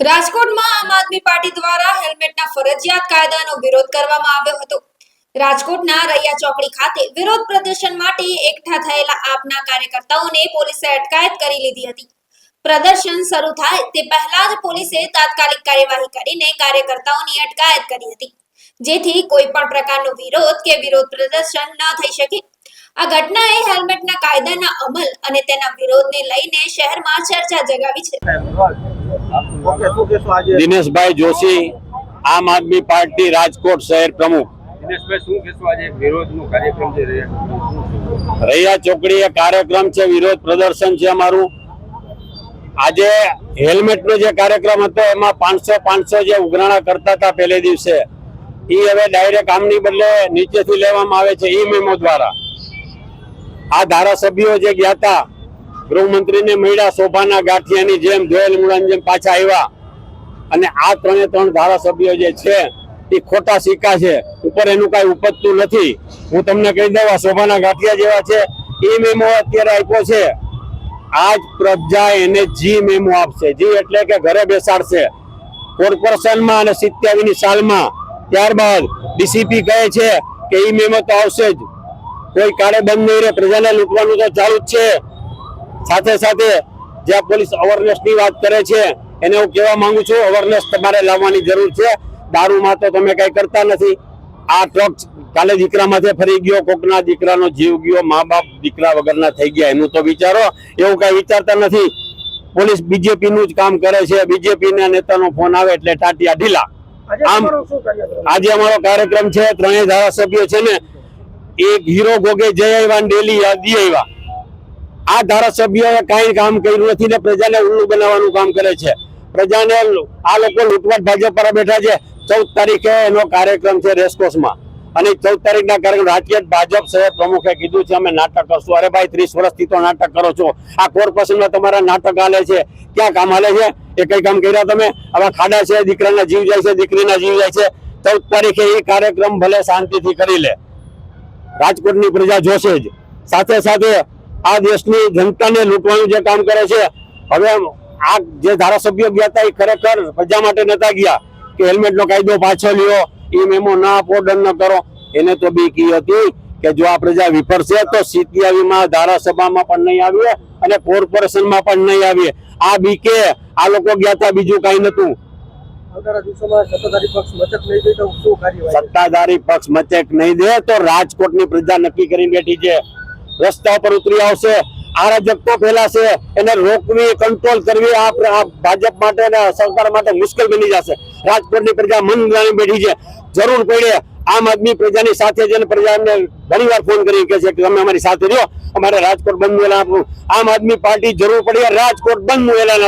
રાજકોટમાં આમ આદમી પાર્ટી દ્વારા હેલ્મેટના ફરજિયાત કાયદાનો વિરોધ કરવામાં આવ્યો હતો. રાજકોટના રૈયા ચોકડી ખાતે વિરોધ પ્રદર્શન માટે એકઠા થયેલા આપના કાર્યકર્તાઓને પોલીસે અટકાયત કરી લીધી હતી. પ્રદર્શન શરૂ થાય તે પહેલા જ પોલીસે તાત્કાલિક કાર્યવાહી કરીને કાર્યકર્તાઓની અટકાયત કરી હતી. જેથી કોઈ પણ પ્રકારનો વિરોધ કે વિરોધ પ્રદર્શન ન થઈ શકે. આ ઘટનાએ હેલ્મેટના કાયદાના અમલ અને તેના વિરોધને લઈને શહેરમાં ચર્ચા જગાવી છે. દિનેશભાઈ જોશી આમ આદમી પાર્ટી રાજકોટ શહેર પ્રમુખ. રૈયા ચોકડી એ આજે વિરોધનો કાર્યક્રમ જે રહ્યા રૈયા ચોકડીએ કાર્યક્રમ છે વિરોધ પ્રદર્શન છે અમારું. આજે હેલ્મેટનો જે કાર્યક્રમ હતો એમાં પાંચસો પાંચસો જે ઉઘરાણા કરતા હતા પહેલે દિવસે એ હવે ડાયરેક્ટ આમની બદલે નીચેથી લેવામાં આવે છે ઈ મેમો દ્વારા. આ ધારાસભ્યો જે ગયા હતા ગૃહમંત્રીને મળ્યા, શોભાના ગાંઠિયાની જેમ, જોયેલ મુળાની જેમ પાછા આવ્યા. અને આ ત્રણે ત્રણ ધારાસભ્યો જે છે, એ ખોટા સિક્કા છે. ઉપર એનું કાંઈ ઉપજતું નથી. હું તમને કહી દઉં, આ શોભાના ગાંઠિયા જેવા છે. એ મેમો અત્યારે આપ્યો છે. આજ પ્રજા એને જી મેમો આપશે. જી એટલે કે ઘરે બેસાડશે. કોર્પોરેશનમાં અને સિત્યાવીની સાલમાં. ત્યારબાદ ડીસીપી કહે છે કે ઈ મેમો તો આવશે જ. કોઈ કાળે બંધ નહીં રહે. પ્રજાને લૂંટવાનું તો ચાલુ જ છે. સાથે સાથે જ્યાં પોલીસ અવેરનેસની વાત કરે છે એને હું કહેવા માંગુ છું અવેરનેસ તમારે લાવવાની જરૂર છે. દારૂમાં તો તમે કઈ કરતા નથી. આ ટ્રક કાલે દીકરામાંથી ફરી ગયો કોકના દીકરાનો જીવ ગયો મા બાપ દીકરા વગરના થઈ ગયા એનું તો વિચારો. એવું કઈ વિચારતા નથી. પોલીસ બીજેપી નું જ કામ કરે છે. બીજેપી ના નેતાનો ફોન આવે એટલે ટાટિયા ઢીલા. આજે આમ આજે અમારો કાર્યક્રમ છે ત્રણેય ધારાસભ્યો છે ને એક હીરો ગોગે જય આવ્યા ડેલી યાદી આવ્યા આ ધારાસભ્યોએ કાંઈ કામ કર્યું નથી ને પ્રજાને ઉલ્લુ બનાવવાનું કામ કરે છે. પ્રજાને આ લોકો લૂંટવાટ ભાજપ પર બેઠા છે. ચૌદ તારીખે એનો કાર્યક્રમ છે રેસકોર્સમાં અને ચૌદ તારીખના કાર્યક્રમ રાજ્ય ભાજપ સાહેબ પ્રમુખે કીધું છે, અમે નાટક કરશું. અરે ભાઈ, ત્રીસ વર્ષથી તો નાટક કરો છો. આ કોર્પોરેશનમાં તમારા નાટક હાલે છે. ક્યાં કામ હાલે છે? એ કઈ કામ કર્યા તમે? આવા ખાડા છે, દીકરાના જીવ જાય છે, દીકરીના જીવ જાય છે. ચૌદ તારીખે એ કાર્યક્રમ ભલે શાંતિથી કરી લે. રાજકોટની પ્રજા જોશે જ. સાથે સાથે આ દેશની જનતાને લૂંટવાનું જે કામ કરે છે હવે આ જે ધારાસભ્યો ગયા હતા એ ખરેખર પ્રજા માટે નતા ગયા કે હેલ્મેટનો કાયદો પાછો લ્યો એ મેમો ના આપો દંડ ન કરો. એને તો બી ઈ હતી કે જો આ પ્રજા વિફરશે તો સીતિયાવીમાં ધારાસભામાં પણ નહીં આવીએ અને કોર્પોરેશનમાં પણ નહીં આવીએ. આ બીકે આ લોકો ગયા હતા બીજું કાંઈ નતું આવનારા સત્તાધારી પક્ષ મચક નહીં દે તો શું કાર્યવાહી? મચેક નહીં દે તો રાજકોટની પ્રજા નક્કી કરી બેઠી છે. રસ્તા પર ઉતરી આવશે. અરાજકતો ફેલાશે એને રોકવી કંટ્રોલ કરવી, આ ભાજપ માટે અને સરકાર માટે મુશ્કેલ બની જશે. રાજકોટની પ્રજા મન જાણી બેઠી છે. જરૂર પડે આમ આદમી પ્રજાની સાથે જઈને પ્રજાને ઘણી વાર ફોન કરી કે છે કે તમે અમારી સાથે રહ્યો. અમારે રાજકોટ બંધ એલાન આમ આદમી પાર્ટી જરૂર પડે, રાજકોટ બંધ એલાન